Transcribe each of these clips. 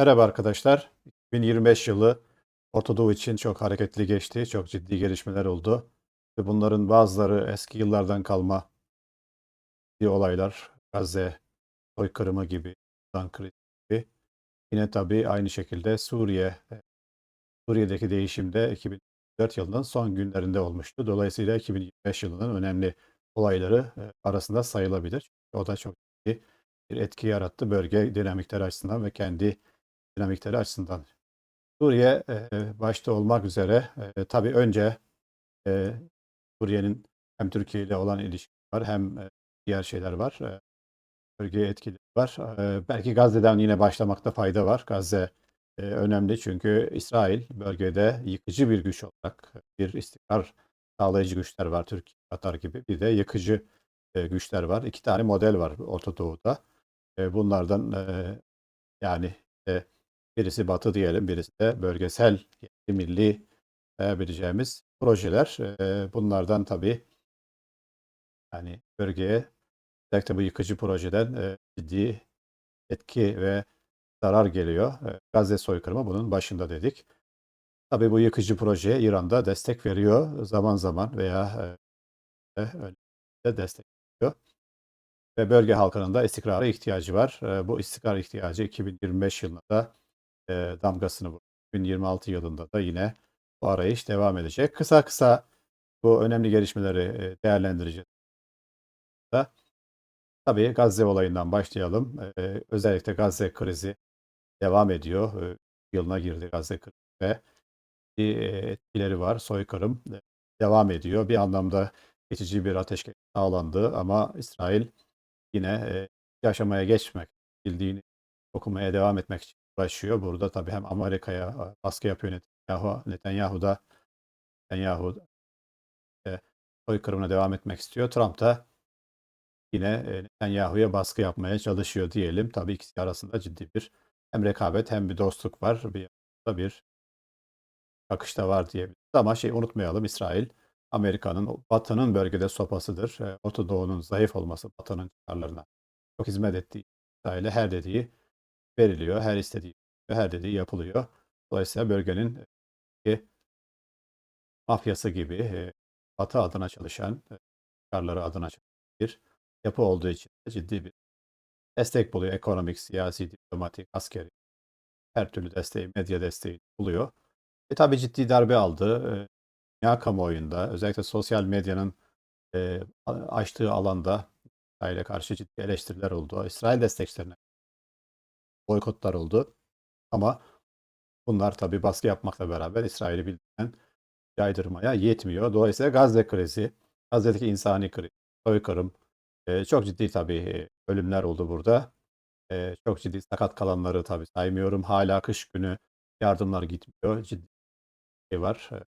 Merhaba arkadaşlar. 2025 yılı Orta için çok hareketli geçti. Çok ciddi gelişmeler oldu. Ve bunların bazıları eski yıllardan kalma bir olaylar. Gazze soykırımı gibi, Sudan krizi gibi. Yine tabii aynı şekilde Suriye, e, Suriye'deki değişim de 2004 yılının son günlerinde olmuştu. Dolayısıyla 2025 yılının önemli olayları e, arasında sayılabilir. O da çok ciddi bir etki yarattı bölge dinamikleri açısından ve kendi dinamikleri açısından. Suriye e, başta olmak üzere e, tabii önce e, Suriye'nin hem Türkiye ile olan ilişki var hem e, diğer şeyler var. E, bölgeye etkileri var. E, belki Gazze'den yine başlamakta fayda var. Gazze e, önemli çünkü İsrail bölgede yıkıcı bir güç olarak bir istikrar sağlayıcı güçler var. Türkiye, Katar gibi. Bir de yıkıcı e, güçler var. İki tane model var Orta Doğu'da. E, bunlardan e, yani e, birisi Batı diyelim, birisi de bölgesel, milli sayabileceğimiz projeler. E, bunlardan tabii yani bölgeye özellikle bu yıkıcı projeden e, ciddi etki ve zarar geliyor. E, Gazze soykırımı bunun başında dedik. Tabii bu yıkıcı projeye İran da destek veriyor zaman zaman veya de destek veriyor. Ve bölge halkının da istikrara ihtiyacı var. Bu istikrar ihtiyacı 2025 yılında da e, damgasını vurdu. 2026 yılında da yine bu arayış devam edecek. Kısa kısa bu önemli gelişmeleri e, değerlendireceğiz. Tabii Gazze olayından başlayalım. E, özellikle Gazze krizi devam ediyor. E, yılına girdi Gazze krizi ve e, etkileri var. Soykırım e, devam ediyor. Bir anlamda geçici bir ateşkes sağlandı ama İsrail yine e, yaşamaya geçmek, bildiğini okumaya devam etmek için uğraşıyor. Burada tabii hem Amerika'ya baskı yapıyor Netanyahu, Netanyahu da Netanyahu e, soykırımına devam etmek istiyor. Trump da yine e, Netanyahu'ya baskı yapmaya çalışıyor diyelim. Tabii ikisi arasında ciddi bir hem rekabet hem bir dostluk var. Bir da bir akışta var diyebiliriz. Ama şey unutmayalım İsrail Amerika'nın Batı'nın bölgede sopasıdır. E, Orta Doğu'nun zayıf olması Batı'nın çıkarlarına çok hizmet ettiği İsrail'e her dediği veriliyor, her istediği her dediği yapılıyor. Dolayısıyla bölgenin e, mafyası gibi e, Batı adına çalışan, e, çıkarları adına çalışan bir yapı olduğu için ciddi bir destek buluyor. Ekonomik, siyasi, diplomatik, askeri her türlü desteği, medya desteği buluyor. E tabi ciddi darbe aldı. E, dünya kamuoyunda özellikle sosyal medyanın e, açtığı alanda İsrail'e karşı ciddi eleştiriler oldu. İsrail destekçilerine boykotlar oldu. Ama bunlar tabi baskı yapmakla beraber İsrail'i bildiğinden caydırmaya yetmiyor. Dolayısıyla Gazze krizi, Gazze'deki insani kriz, soykırım, e, çok ciddi tabii ölümler oldu burada. E, çok ciddi sakat kalanları tabii saymıyorum. Hala kış günü yardımlar gitmiyor. Ciddi şey var. E,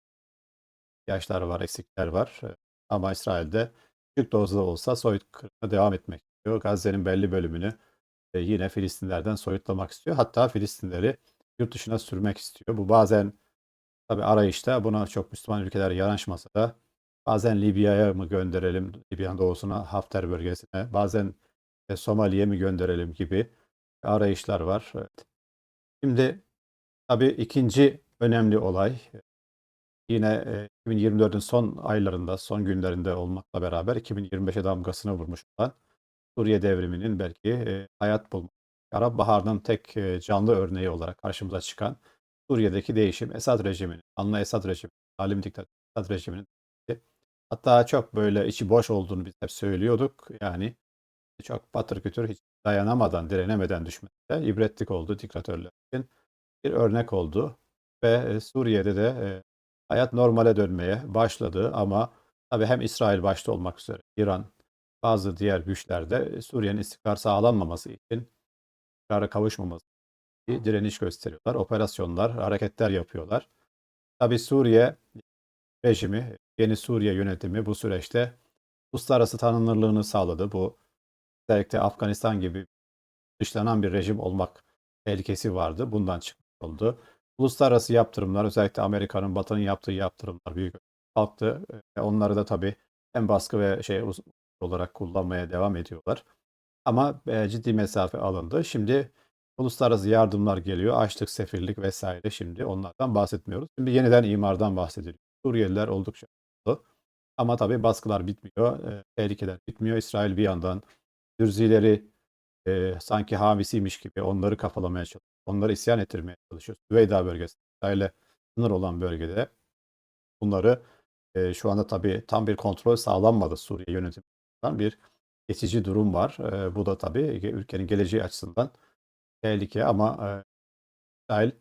yaşlar var, eksikler var. E, ama İsrail'de küçük dozda olsa soykırıma devam etmek istiyor. Gazze'nin belli bölümünü e, yine Filistinlerden soyutlamak istiyor. Hatta Filistinleri yurt dışına sürmek istiyor. Bu bazen tabi arayışta buna çok Müslüman ülkeler yanaşmasa da bazen Libya'ya mı gönderelim, Libya'nın doğusuna, Hafter bölgesine, bazen e, Somali'ye mi gönderelim gibi arayışlar var. Evet. Şimdi tabi ikinci önemli olay yine e, 2024'ün son aylarında, son günlerinde olmakla beraber 2025'e damgasını vurmuş olan Suriye devriminin belki e, hayat bulma, Arap Baharı'nın tek e, canlı örneği olarak karşımıza çıkan Suriye'deki değişim Esad rejiminin, anla Esad rejimi, zalim diktatör Esad rejiminin hatta çok böyle içi boş olduğunu biz hep söylüyorduk. Yani çok patır kütür hiç dayanamadan, direnemeden düşmesi ibretlik oldu diktatörler için. Bir örnek oldu ve Suriye'de de e, hayat normale dönmeye başladı ama tabii hem İsrail başta olmak üzere İran, bazı diğer güçler de Suriye'nin istikrar sağlanmaması için istikrara kavuşmaması için direniş gösteriyorlar. Operasyonlar, hareketler yapıyorlar. Tabi Suriye rejimi, yeni Suriye yönetimi bu süreçte uluslararası tanınırlığını sağladı. Bu özellikle Afganistan gibi dışlanan bir rejim olmak tehlikesi vardı. Bundan çıkmış oldu. Uluslararası yaptırımlar özellikle Amerika'nın Batı'nın yaptığı yaptırımlar büyük kalktı. Onları da tabii hem baskı ve şey olarak kullanmaya devam ediyorlar. Ama e, ciddi mesafe alındı. Şimdi Uluslararası yardımlar geliyor. Açlık, sefillik vesaire şimdi onlardan bahsetmiyoruz. Şimdi yeniden imardan bahsediliyor. Suriyeliler oldukça mutlu. Ama tabii baskılar bitmiyor. E, tehlikeler bitmiyor. İsrail bir yandan Dürzileri e, sanki hamisiymiş gibi onları kafalamaya çalışıyor. Onları isyan ettirmeye çalışıyor. Süveyda bölgesi, İsrail'e sınır olan bölgede bunları e, şu anda tabii tam bir kontrol sağlanmadı Suriye yönetiminden bir geçici durum var. E, bu da tabii ülkenin geleceği açısından tehlike ama e, İsrail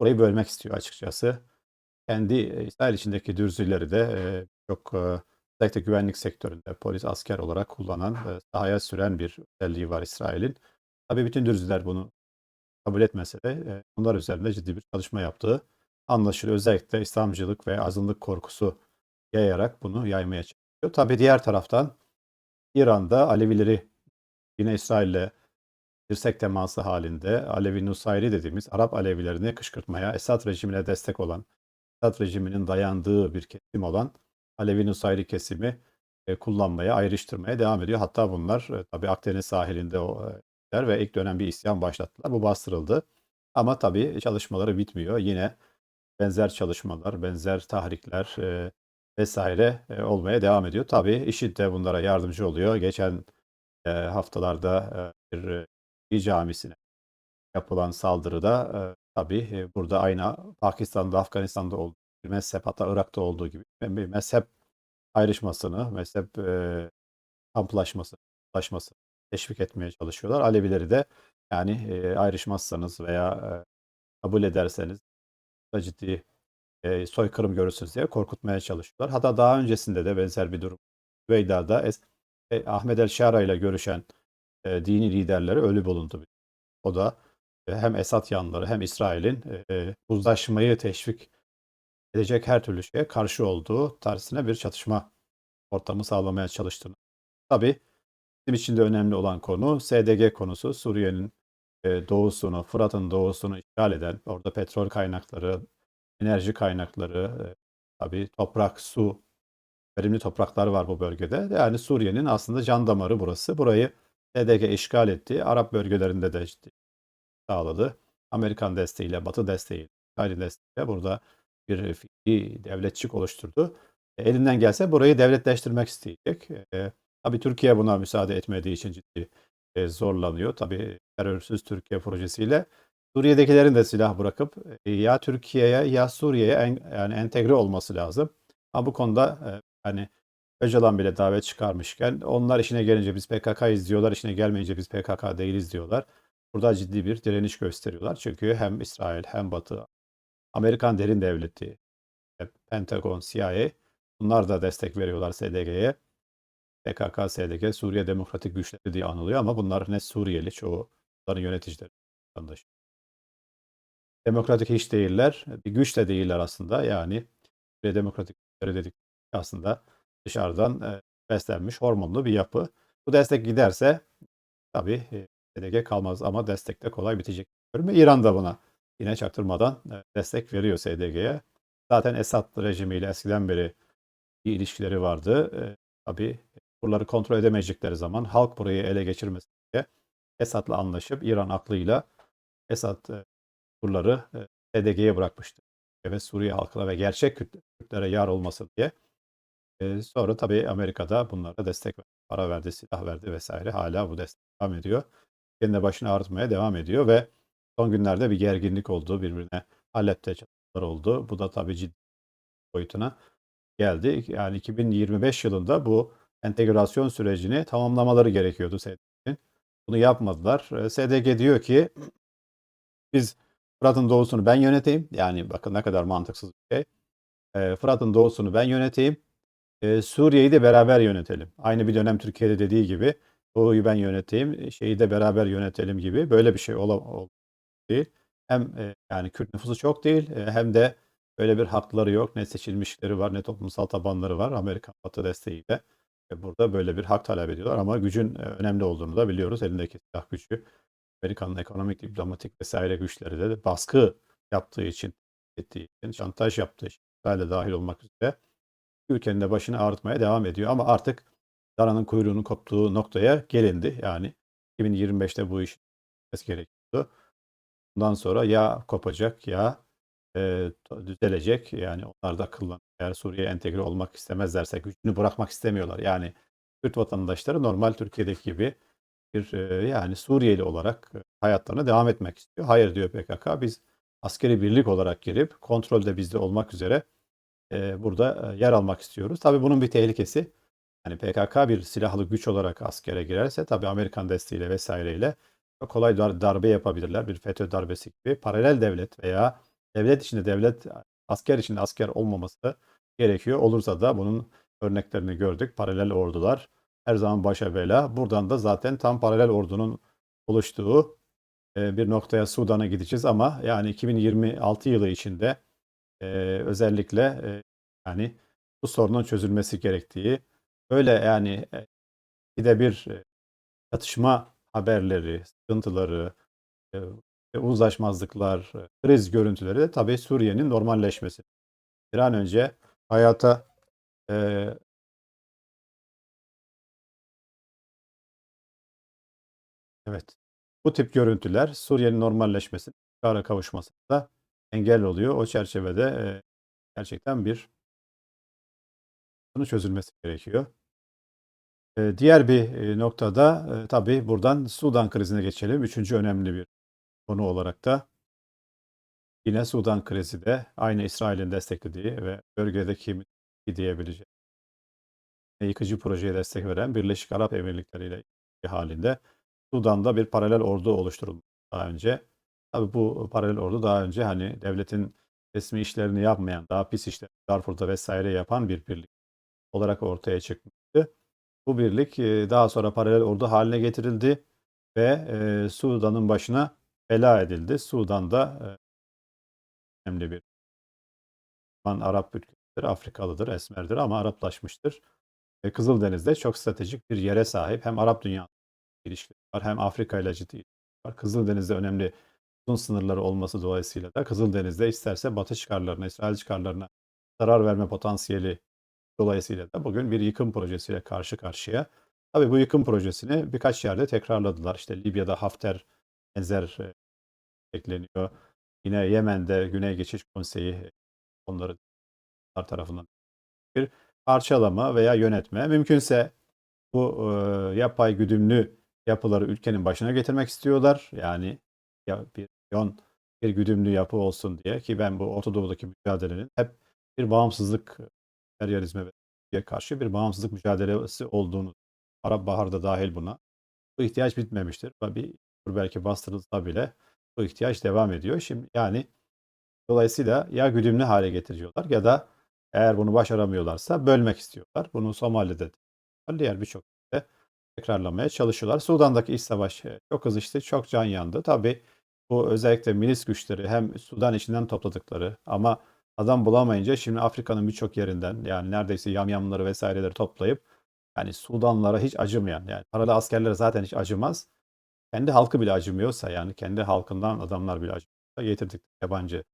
burayı bölmek istiyor açıkçası. Kendi İsrail içindeki dürzüleri de e, çok özellikle güvenlik sektöründe polis asker olarak kullanan e, sahaya süren bir özelliği var İsrail'in. Tabii bütün dürzüler bunu kabul etmese de e, bunlar üzerinde ciddi bir çalışma yaptığı anlaşılıyor. Özellikle İslamcılık ve azınlık korkusu yayarak bunu yaymaya çalışıyor. Tabii diğer taraftan İran'da Alevileri yine İsrail'le dirsek teması halinde Alevi Nusayri dediğimiz Arap Alevilerini kışkırtmaya, Esad rejimine destek olan, Esad rejiminin dayandığı bir kesim olan Alevi Nusayri kesimi e, kullanmaya, ayrıştırmaya devam ediyor. Hatta bunlar e, tabii Akdeniz sahilinde o e, ve ilk dönem bir isyan başlattılar. Bu bastırıldı. Ama tabii çalışmaları bitmiyor. Yine benzer çalışmalar, benzer tahrikler vesaire e, olmaya devam ediyor. Tabii IŞİD de bunlara yardımcı oluyor. Geçen e, haftalarda e, bir e, camisine yapılan saldırıda e, tabii e, burada aynı Pakistan'da, Afganistan'da olduğu bir mezhep hatta Irak'ta olduğu gibi bir mezhep ayrışmasını, mezhep e, kamplaşması, kamplaşmasını teşvik etmeye çalışıyorlar. Alevileri de yani e, ayrışmazsanız veya e, kabul ederseniz da ciddi e, soykırım görürsünüz diye korkutmaya çalışıyorlar. Hatta daha öncesinde de benzer bir durum. Veyda'da es, e, Ahmet El Şara ile görüşen e, dini liderleri ölü bulundu. O da e, hem Esad yanları hem İsrail'in e, uzlaşmayı teşvik edecek her türlü şeye karşı olduğu tarzına bir çatışma ortamı sağlamaya çalıştığını. Tabii bizim için de önemli olan konu SDG konusu. Suriye'nin e, doğusunu, Fırat'ın doğusunu işgal eden, orada petrol kaynakları, enerji kaynakları, tabii toprak, su, verimli topraklar var bu bölgede. Yani Suriye'nin aslında can damarı burası. Burayı SDG işgal etti. Arap bölgelerinde de işte sağladı. Amerikan desteğiyle, Batı desteğiyle, İsrail desteğiyle burada bir fikri devletçik oluşturdu. E, elinden gelse burayı devletleştirmek isteyecek. E, tabii Türkiye buna müsaade etmediği için ciddi e, zorlanıyor. Tabii terörsüz Türkiye projesiyle Suriye'dekilerin de silah bırakıp e, ya Türkiye'ye ya Suriye'ye en, yani entegre olması lazım. Ama bu konuda e, hani Öcalan bile davet çıkarmışken onlar işine gelince biz PKK'yız diyorlar, işine gelmeyince biz PKK değiliz diyorlar. Burada ciddi bir direniş gösteriyorlar. Çünkü hem İsrail hem Batı, Amerikan derin devleti, Pentagon, CIA bunlar da destek veriyorlar SDG'ye. PKK, SDG, Suriye Demokratik Güçleri diye anılıyor ama bunlar ne Suriyeli çoğu bunların yöneticileri. Vatandaş. Demokratik hiç değiller. Bir güç de değiller aslında. Yani Suriye Demokratik dedik aslında dışarıdan e, beslenmiş hormonlu bir yapı. Bu destek giderse tabii e, SDG kalmaz ama destek de kolay bitecek. Ve İran da buna yine çaktırmadan e, destek veriyor SDG'ye. Zaten Esad rejimiyle eskiden beri iyi ilişkileri vardı. E, tabii buraları kontrol edemeyecekleri zaman halk burayı ele geçirmesin diye Esad'la anlaşıp İran aklıyla Esad buraları e, SDG'ye bırakmıştı. Ve Suriye halkına ve gerçek Kürtlere yar olmasın diye sonra tabii Amerika'da bunlara destek verdi. Para verdi, silah verdi vesaire. Hala bu destek devam ediyor. Kendi başını ağrıtmaya devam ediyor ve son günlerde bir gerginlik oldu. Birbirine Halep'te çatışmalar oldu. Bu da tabii ciddi boyutuna geldi. Yani 2025 yılında bu entegrasyon sürecini tamamlamaları gerekiyordu SDG'nin. Bunu yapmadılar. SDG diyor ki biz Fırat'ın doğusunu ben yöneteyim. Yani bakın ne kadar mantıksız bir şey. Eee, Fırat'ın doğusunu ben yöneteyim. Eee, Suriye'yi de beraber yönetelim. Aynı bir dönem Türkiye'de dediği gibi Doğu'yu ben yöneteyim, şeyi de beraber yönetelim gibi böyle bir şey ola değil. Hem e, yani Kürt nüfusu çok değil e, hem de böyle bir hakları yok. Ne seçilmişleri var ne toplumsal tabanları var Amerikan Batı desteğiyle. E, burada böyle bir hak talep ediyorlar ama gücün e, önemli olduğunu da biliyoruz. Elindeki silah gücü Amerika'nın ekonomik, diplomatik vesaire güçleri de baskı yaptığı için, ettiği için, şantaj yaptığı için, İsrail'de dahil olmak üzere ülkenin de başını ağrıtmaya devam ediyor. Ama artık daranın kuyruğunun koptuğu noktaya gelindi. Yani 2025'te bu iş gerekiyordu. bundan sonra ya kopacak ya e, düzelecek. Yani onlar da akıllan. Eğer Suriye'ye entegre olmak istemezlerse gücünü bırakmak istemiyorlar. Yani Kürt vatandaşları normal Türkiye'deki gibi bir e, yani Suriyeli olarak e, hayatlarına devam etmek istiyor. Hayır diyor PKK. Biz askeri birlik olarak girip kontrolde bizde olmak üzere e, burada yer almak istiyoruz. Tabii bunun bir tehlikesi. Yani PKK bir silahlı güç olarak askere girerse tabii Amerikan desteğiyle vesaireyle kolay dar- darbe yapabilirler. Bir FETÖ darbesi gibi. Paralel devlet veya devlet içinde devlet, asker içinde asker olmaması gerekiyor. Olursa da bunun örneklerini gördük. Paralel ordular her zaman başa bela. Buradan da zaten tam paralel ordunun oluştuğu e, bir noktaya Sudan'a gideceğiz ama yani 2026 yılı içinde e, özellikle e, yani bu sorunun çözülmesi gerektiği öyle yani bir de bir çatışma haberleri, sıkıntıları, uzlaşmazlıklar, kriz görüntüleri de tabii Suriye'nin normalleşmesi. Bir an önce hayata evet bu tip görüntüler Suriye'nin normalleşmesi, istikrara kavuşmasında engel oluyor. O çerçevede gerçekten bir bunu çözülmesi gerekiyor. Diğer bir noktada tabii buradan Sudan krizine geçelim. Üçüncü önemli bir konu olarak da yine Sudan krizi de aynı İsrail'in desteklediği ve bölgedeki diyebileceği yıkıcı projeye destek veren Birleşik Arap Emirlikleri ile halinde Sudan'da bir paralel ordu oluşturuldu daha önce. Tabii bu paralel ordu daha önce hani devletin resmi işlerini yapmayan, daha pis işler, Darfur'da vesaire yapan bir birlik olarak ortaya çıkmıştı. Bu birlik daha sonra paralel ordu haline getirildi ve Sudan'ın başına bela edildi. Sudan'da önemli bir Arap ülkesidir, Afrikalıdır, Esmer'dir ama Araplaşmıştır. Kızıldeniz'de çok stratejik bir yere sahip. Hem Arap dünyası ilişkileri var hem Afrika ile ciddi var. Kızıldeniz'de önemli uzun sınırları olması dolayısıyla da Kızıldeniz'de isterse Batı çıkarlarına, İsrail çıkarlarına zarar verme potansiyeli dolayısıyla da bugün bir yıkım projesiyle karşı karşıya. Tabii bu yıkım projesini birkaç yerde tekrarladılar. İşte Libya'da Hafter benzer e, bekleniyor. Yine Yemen'de Güney Geçiş Konseyi onları tarafından bir parçalama veya yönetme. Mümkünse bu e, yapay güdümlü yapıları ülkenin başına getirmek istiyorlar. Yani ya bir yon bir güdümlü yapı olsun diye ki ben bu Orta Doğu'daki mücadelenin hep bir bağımsızlık emperyalizme ve karşı bir bağımsızlık mücadelesi olduğunu Arap Bahar'da dahil buna. Bu ihtiyaç bitmemiştir. Bir belki bastırılsa bile bu ihtiyaç devam ediyor. Şimdi yani dolayısıyla ya güdümlü hale getiriyorlar ya da eğer bunu başaramıyorlarsa bölmek istiyorlar. Bunu Somali'de diğer birçok tekrarlamaya çalışıyorlar. Sudan'daki iç savaş e, çok kızıştı, çok can yandı. Tabii bu özellikle milis güçleri hem Sudan içinden topladıkları ama adam bulamayınca şimdi Afrika'nın birçok yerinden yani neredeyse yamyamları vesaireleri toplayıp yani Sudanlara hiç acımayan yani paralı askerlere zaten hiç acımaz. Kendi halkı bile acımıyorsa yani kendi halkından adamlar bile acımıyorsa getirdik yabancı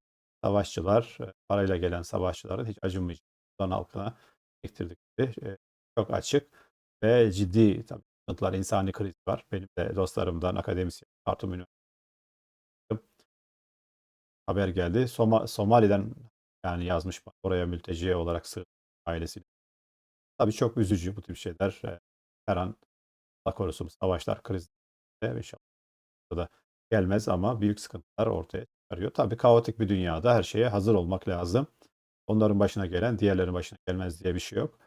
savaşçılar, e, parayla gelen savaşçıların hiç acımayacak Sudan halkına ektirdikleri e, çok açık ve ciddi tabii sıkıntılar, insani kriz var. Benim de dostlarımdan akademisyen Khartoum Üniversitesi haber geldi. Soma, Somali'den yani yazmış oraya mülteci olarak sığ ailesiyle. Tabii çok üzücü bu tip şeyler. Her an Allah korusun savaşlar, kriz ve inşallah da gelmez ama büyük sıkıntılar ortaya çıkarıyor. Tabii kaotik bir dünyada her şeye hazır olmak lazım. Onların başına gelen diğerlerin başına gelmez diye bir şey yok.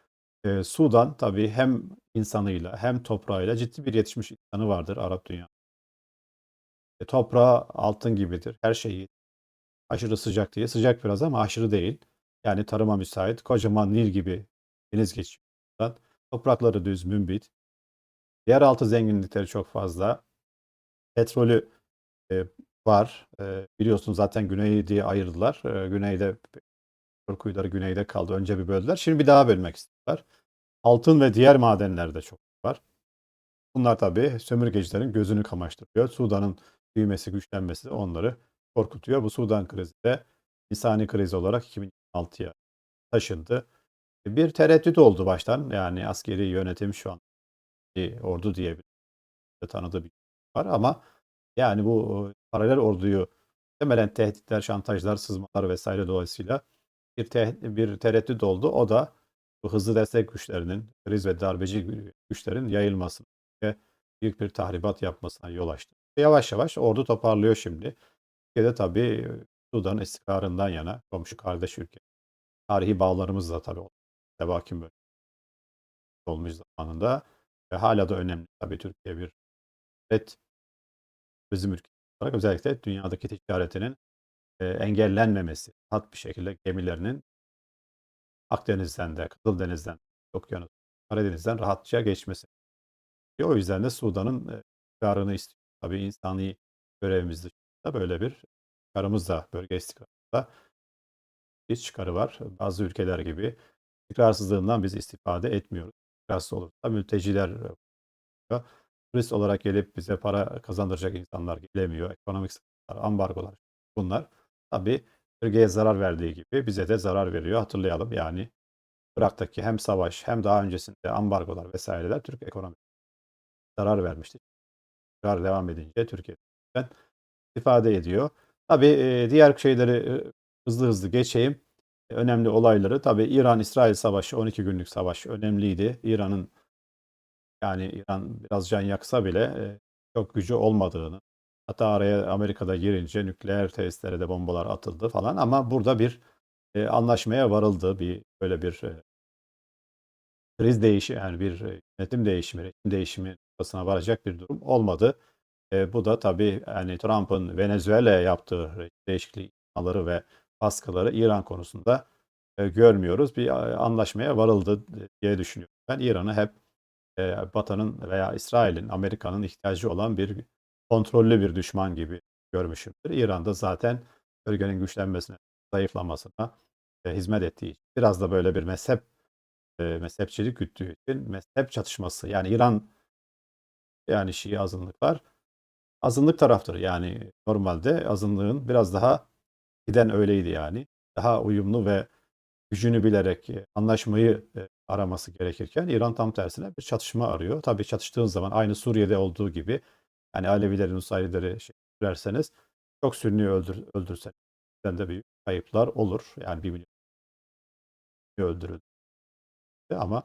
Ee, Sudan tabii hem insanıyla hem toprağıyla ciddi bir yetişmiş insanı vardır Arap dünya. E, toprağı altın gibidir. Her şeyi aşırı sıcak diye. Sıcak biraz ama aşırı değil. Yani tarıma müsait. Kocaman Nil gibi deniz geçiyor. Toprakları düz, mümbit. Yeraltı zenginlikleri çok fazla. Petrolü e, var. E, biliyorsunuz zaten güneyi diye ayırdılar. E, güneyde kuyuları güneyde kaldı. Önce bir böldüler. Şimdi bir daha bölmek istiyorlar. Altın ve diğer madenler de çok var. Bunlar tabii sömürgecilerin gözünü kamaştırıyor. Sudan'ın büyümesi, güçlenmesi onları korkutuyor. Bu Sudan krizi de insani kriz olarak 2006'ya taşındı. Bir tereddüt oldu baştan. Yani askeri yönetim şu an bir ordu diye bir tanıdığı bir var ama yani bu paralel orduyu Muhtemelen tehditler, şantajlar, sızmalar vesaire dolayısıyla bir, te- bir tereddüt oldu. O da bu hızlı destek güçlerinin, kriz ve darbeci güçlerin yayılmasına ve büyük bir tahribat yapmasına yol açtı. Yavaş yavaş ordu toparlıyor şimdi. Türkiye'de tabii Sudan istikrarından yana komşu kardeş ülke. Tarihi bağlarımız da tabii tebakim bölge olmuş zamanında ve hala da önemli tabii Türkiye bir evet bizim ülke olarak özellikle dünyadaki ticaretinin e, engellenmemesi, rahat bir şekilde gemilerinin Akdeniz'den de, Kızıldeniz'den, Okyanus, Karadeniz'den rahatça geçmesi. E, o yüzden de Sudan'ın e, çıkarını istiyor. Tabii insani görevimiz dışında böyle bir çıkarımız da bölge istikrarında bir çıkarı var. Bazı ülkeler gibi istikrarsızlığından biz istifade etmiyoruz. İstikrarsız olursa mülteciler turist olarak gelip bize para kazandıracak insanlar gelemiyor. Ekonomik sıkıntılar, ambargolar bunlar tabii bölgeye zarar verdiği gibi bize de zarar veriyor. Hatırlayalım yani Irak'taki hem savaş hem daha öncesinde ambargolar vesaireler Türk ekonomik zarar vermişti. Zarar devam edince Türkiye'den istifade ediyor. Tabii e, diğer şeyleri hızlı hızlı geçeyim. Önemli olayları tabii İran-İsrail savaşı 12 günlük savaş önemliydi. İran'ın yani İran biraz can yaksa bile çok gücü olmadığını hatta araya Amerika'da girince nükleer tesislere de bombalar atıldı falan ama burada bir e, anlaşmaya varıldı. Bir böyle bir e, kriz değişi yani bir e, yönetim değişimi, rejim değişimi noktasına varacak bir durum olmadı. E, bu da tabii yani Trump'ın Venezuela'ya yaptığı rejim değişikliği ihmalleri ve baskıları İran konusunda e, görmüyoruz. Bir e, anlaşmaya varıldı diye düşünüyorum. Ben İran'ı hep e, Batı'nın veya İsrail'in, Amerika'nın ihtiyacı olan bir kontrollü bir düşman gibi görmüşümdür. İran'da zaten bölgenin güçlenmesine, zayıflamasına e, hizmet ettiği için. Biraz da böyle bir mezhep e, mezhepçilik güttüğü için mezhep çatışması. Yani İran yani Şii azınlıklar azınlık taraftır. Yani normalde azınlığın biraz daha giden öyleydi yani. Daha uyumlu ve gücünü bilerek e, anlaşmayı e, araması gerekirken İran tam tersine bir çatışma arıyor. Tabii çatıştığın zaman aynı Suriye'de olduğu gibi yani Alevileri, Nusayrileri şey sürerseniz çok Sünni öldür, öldürseniz de büyük kayıplar olur. Yani bir milyon öldürüldü ama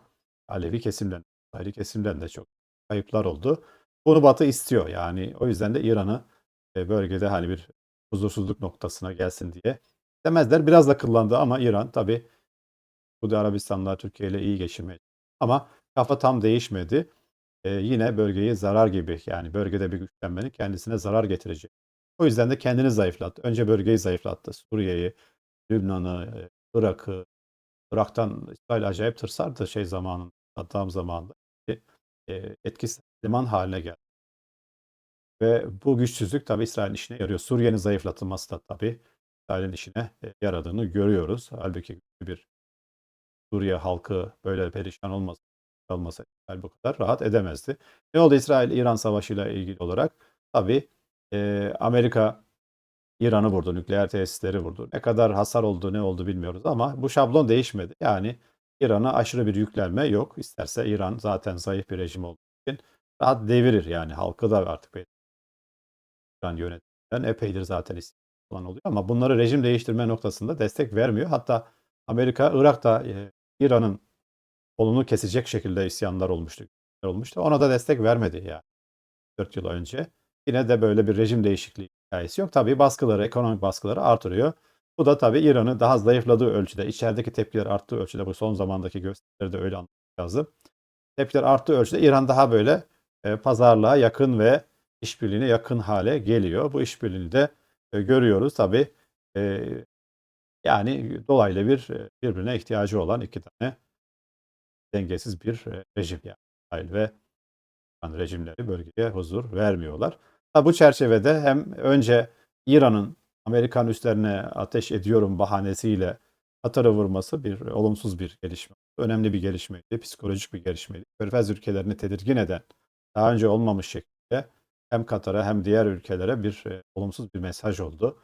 Alevi kesimden, Nusayri kesimden de çok kayıplar oldu. Bunu Batı istiyor yani. O yüzden de İran'ı e, bölgede hani bir huzursuzluk noktasına gelsin diye demezler. Biraz da kıllandı ama İran tabii Suudi Arabistan'la Türkiye ile iyi geçirmeye ama kafa tam değişmedi. Ee, yine bölgeyi zarar gibi yani bölgede bir güçlenmenin kendisine zarar getirecek. O yüzden de kendini zayıflattı. Önce bölgeyi zayıflattı. Suriye'yi, Lübnan'ı, e, Irak'ı. Irak'tan İsrail acayip tırsardı şey zamanında, Saddam zamanında. E, etkisiz liman haline geldi. Ve bu güçsüzlük tabii İsrail'in işine yarıyor. Suriye'nin zayıflatılması da tabii İsrail'in işine e, yaradığını görüyoruz. Halbuki bir Suriye halkı böyle perişan olmasa, olmasa İsrail bu kadar rahat edemezdi. Ne oldu İsrail-İran savaşıyla ilgili olarak? Tabii e, Amerika İran'ı vurdu, nükleer tesisleri vurdu. Ne kadar hasar oldu, ne oldu bilmiyoruz ama bu şablon değişmedi. Yani İran'a aşırı bir yüklenme yok. İsterse İran zaten zayıf bir rejim olduğu için rahat devirir yani halkı da artık İran yönetiminden epeydir zaten falan oluyor ama bunları rejim değiştirme noktasında destek vermiyor. Hatta Amerika Irak'ta e, İran'ın kolunu kesecek şekilde isyanlar olmuştu. olmuştu. Ona da destek vermedi yani 4 yıl önce. Yine de böyle bir rejim değişikliği hikayesi yok. Tabii baskıları, ekonomik baskıları artırıyor. Bu da tabii İran'ı daha zayıfladığı ölçüde, içerideki tepkiler arttığı ölçüde, bu son zamandaki gösterileri de öyle anlamak lazım. Tepkiler arttığı ölçüde İran daha böyle e, pazarlığa yakın ve işbirliğine yakın hale geliyor. Bu işbirliğini de e, görüyoruz tabii. E, yani dolaylı bir birbirine ihtiyacı olan iki tane dengesiz bir rejim yani İsrail ve İran rejimleri bölgeye huzur vermiyorlar. Ha, bu çerçevede hem önce İran'ın Amerikan üstlerine ateş ediyorum bahanesiyle Katar'ı vurması bir olumsuz bir gelişme. Önemli bir gelişmeydi, psikolojik bir gelişmeydi. Körfez ülkelerini tedirgin eden, daha önce olmamış şekilde hem Katar'a hem diğer ülkelere bir olumsuz bir mesaj oldu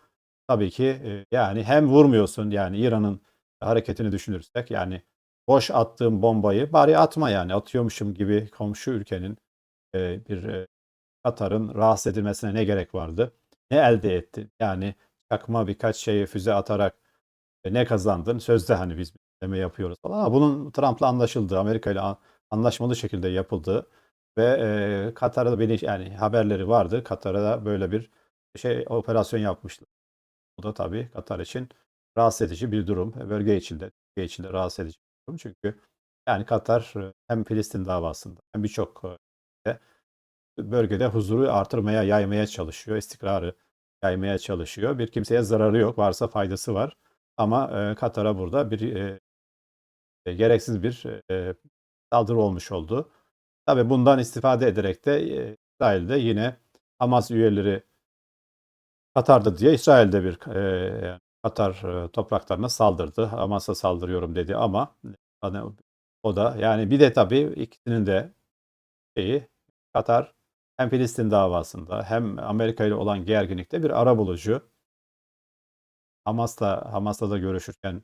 tabii ki yani hem vurmuyorsun yani İran'ın hareketini düşünürsek yani boş attığım bombayı bari atma yani atıyormuşum gibi komşu ülkenin bir Katar'ın rahatsız edilmesine ne gerek vardı? Ne elde etti? Yani çakma birkaç şeye füze atarak e, ne kazandın? Sözde hani biz deme yapıyoruz falan ama bunun Trump'la anlaşıldığı, Amerika ile anlaşmalı şekilde yapıldığı ve e, Katar'a da beni yani haberleri vardı. Katar'a da böyle bir şey operasyon yapmışlar. Bu da tabii Katar için rahatsız edici bir durum. E, Bölge içinde, Türkiye içinde rahatsız edici. Çünkü yani Katar hem Filistin davasında hem birçok bölgede huzuru artırmaya, yaymaya çalışıyor. istikrarı yaymaya çalışıyor. Bir kimseye zararı yok. Varsa faydası var. Ama Katar'a burada bir e, gereksiz bir e, saldırı olmuş oldu. Tabii bundan istifade ederek de e, İsrail'de yine Hamas üyeleri Katar'da diye İsrail'de bir e, Katar e, topraklarına saldırdı. Hamas'a saldırıyorum dedi ama hani o da yani bir de tabii ikisinin de şeyi Katar hem Filistin davasında hem Amerika ile olan gerginlikte bir arabulucu. Hamas'la Hamas'la da görüşürken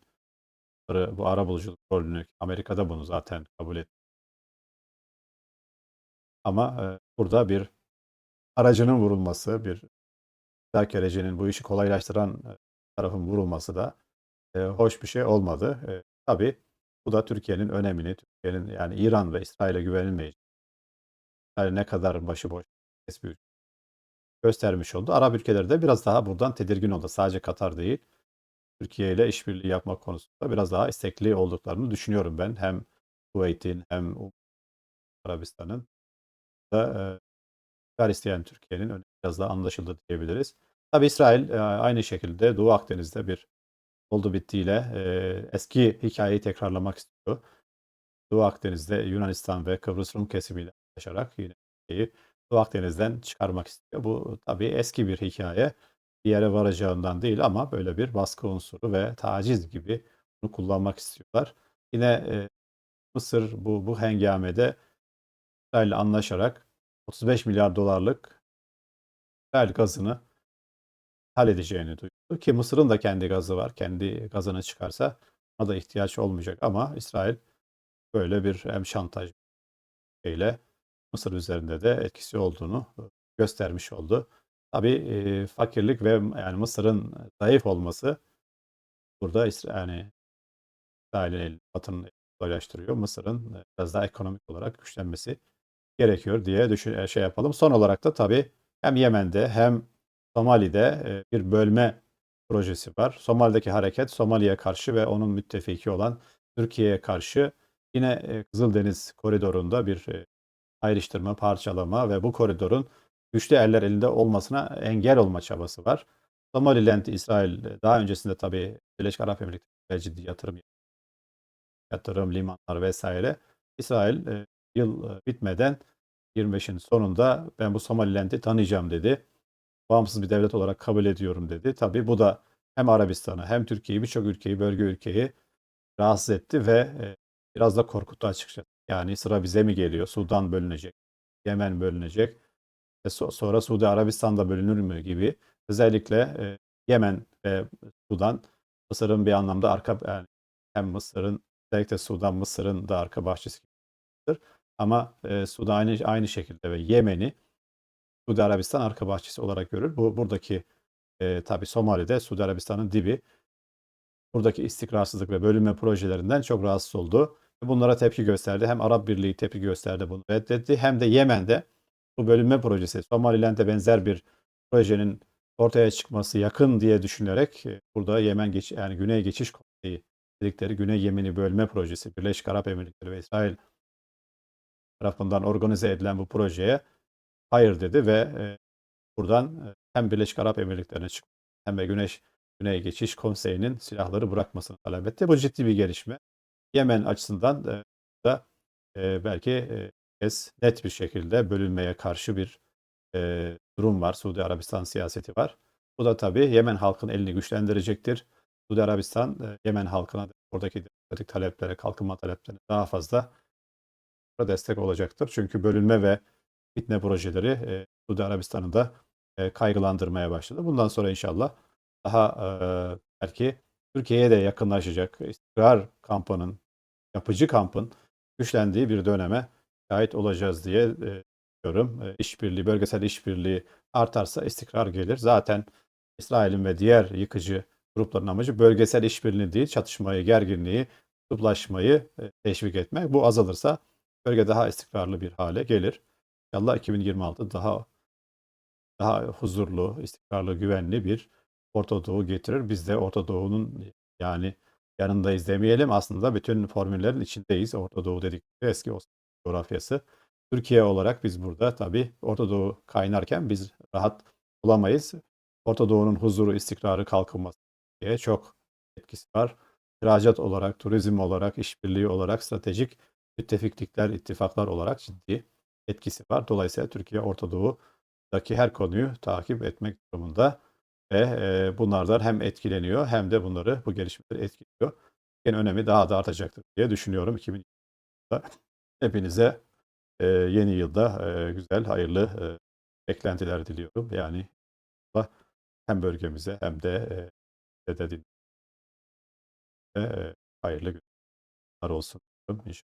bu arabuluculuk rolünü Amerika'da bunu zaten kabul etti. Ama e, burada bir aracının vurulması, bir müzakerecinin bu işi kolaylaştıran e, tarafın vurulması da e, hoş bir şey olmadı. E, tabii bu da Türkiye'nin önemini, Türkiye'nin yani İran ve İsrail'e güvenilmeyecek. İsrail ne kadar başıboş bir göstermiş oldu. Arap ülkeleri de biraz daha buradan tedirgin oldu. Sadece Katar değil. Türkiye ile işbirliği yapmak konusunda biraz daha istekli olduklarını düşünüyorum ben. Hem Kuveyt'in hem Arabistan'ın da e, isteyen Türkiye'nin önü biraz daha anlaşıldı diyebiliriz. Tabi İsrail e, aynı şekilde Doğu Akdeniz'de bir oldu bittiyle e, eski hikayeyi tekrarlamak istiyor. Doğu Akdeniz'de Yunanistan ve Kıbrıs Rum kesimiyle anlaşarak yine Doğu Akdeniz'den çıkarmak istiyor. Bu tabii eski bir hikaye. Bir yere varacağından değil ama böyle bir baskı unsuru ve taciz gibi bunu kullanmak istiyorlar. Yine e, Mısır bu bu hengamede İsrail'le anlaşarak 35 milyar dolarlık İsrail gazını halledeceğini duyurdu. Ki Mısır'ın da kendi gazı var. Kendi gazını çıkarsa ona da ihtiyaç olmayacak ama İsrail böyle bir hem şantaj ile Mısır üzerinde de etkisi olduğunu göstermiş oldu. Tabii e, fakirlik ve yani Mısır'ın zayıf olması burada yani İsrail'in Batı'nın kolaylaştırıyor. Mısır'ın biraz daha ekonomik olarak güçlenmesi gerekiyor diye düşün, şey yapalım. Son olarak da tabii hem Yemen'de hem Somali'de bir bölme projesi var. Somali'deki hareket Somali'ye karşı ve onun müttefiki olan Türkiye'ye karşı yine Kızıldeniz koridorunda bir ayrıştırma, parçalama ve bu koridorun güçlü eller elinde olmasına engel olma çabası var. Somaliland, İsrail daha öncesinde tabii Birleşik Arap Emirlikleri ciddi yatırım yatırım, limanlar vesaire. İsrail yıl bitmeden 25'in sonunda ben bu Somaliland'i tanıyacağım dedi. Bağımsız bir devlet olarak kabul ediyorum dedi. Tabii bu da hem Arabistan'ı hem Türkiye'yi birçok ülkeyi, bölge ülkeyi rahatsız etti ve biraz da korkuttu açıkçası. Yani sıra bize mi geliyor? Sudan bölünecek, Yemen bölünecek. E sonra Suudi Arabistan'da bölünür mü gibi. Özellikle Yemen ve Sudan Mısır'ın bir anlamda arka yani hem Mısır'ın özellikle Sudan Mısır'ın da arka bahçesi ama e, Sudan aynı, aynı şekilde ve Yemen'i Suudi Arabistan arka bahçesi olarak görür. Bu buradaki e, tabii Somali'de Suudi Arabistan'ın dibi. Buradaki istikrarsızlık ve bölünme projelerinden çok rahatsız oldu. Bunlara tepki gösterdi. Hem Arap Birliği tepki gösterdi bunu reddetti. Hem de Yemen'de bu bölünme projesi Somaliland'e benzer bir projenin ortaya çıkması yakın diye düşünerek e, burada Yemen geç yani Güney Geçiş Konseyi dedikleri Güney Yemen'i bölme projesi Birleşik Arap Emirlikleri ve İsrail tarafından organize edilen bu projeye hayır dedi ve e, buradan e, hem Birleşik Arap Emirlikleri'ne çık hem de Güneş Güney Geçiş Konseyi'nin silahları bırakmasını talep etti. Bu ciddi bir gelişme. Yemen açısından e, da belki e, net bir şekilde bölünmeye karşı bir durum var. Suudi Arabistan siyaseti var. Bu da tabii Yemen halkın elini güçlendirecektir. Suudi Arabistan Yemen halkına oradaki demokratik taleplere, kalkınma taleplerine daha fazla destek olacaktır. Çünkü bölünme ve fitne projeleri e, Suudi Arabistan'ı da e, kaygılandırmaya başladı. Bundan sonra inşallah daha e, belki Türkiye'ye de yakınlaşacak istikrar kampının, yapıcı kampın güçlendiği bir döneme şahit olacağız diye e, diyorum. E, işbirliği, bölgesel işbirliği artarsa istikrar gelir. Zaten İsrail'in ve diğer yıkıcı grupların amacı bölgesel işbirliği değil, çatışmayı, gerginliği, kutuplaşmayı e, teşvik etmek. Bu azalırsa bölge daha istikrarlı bir hale gelir. İnşallah 2026 daha daha huzurlu, istikrarlı, güvenli bir Orta Doğu getirir. Biz de Orta Doğu'nun yani yanındayız demeyelim. Aslında bütün formüllerin içindeyiz. Orta Doğu dedikleri eski Osmanlı coğrafyası. Türkiye olarak biz burada tabii Orta Doğu kaynarken biz rahat olamayız. Orta Doğu'nun huzuru, istikrarı, kalkınması diye çok etkisi var. İhracat olarak, turizm olarak, işbirliği olarak, stratejik müttefiklikler, ittifaklar olarak ciddi etkisi var. Dolayısıyla Türkiye Orta Doğu'daki her konuyu takip etmek durumunda ve e, bunlardan hem etkileniyor hem de bunları bu gelişmeleri etkiliyor. En önemi daha da artacaktır diye düşünüyorum 2020'de. Hepinize e, yeni yılda e, güzel, hayırlı e, beklentiler diliyorum. Yani hem bölgemize hem de e, de, de, de, e, hayırlı günler olsun. İnşallah.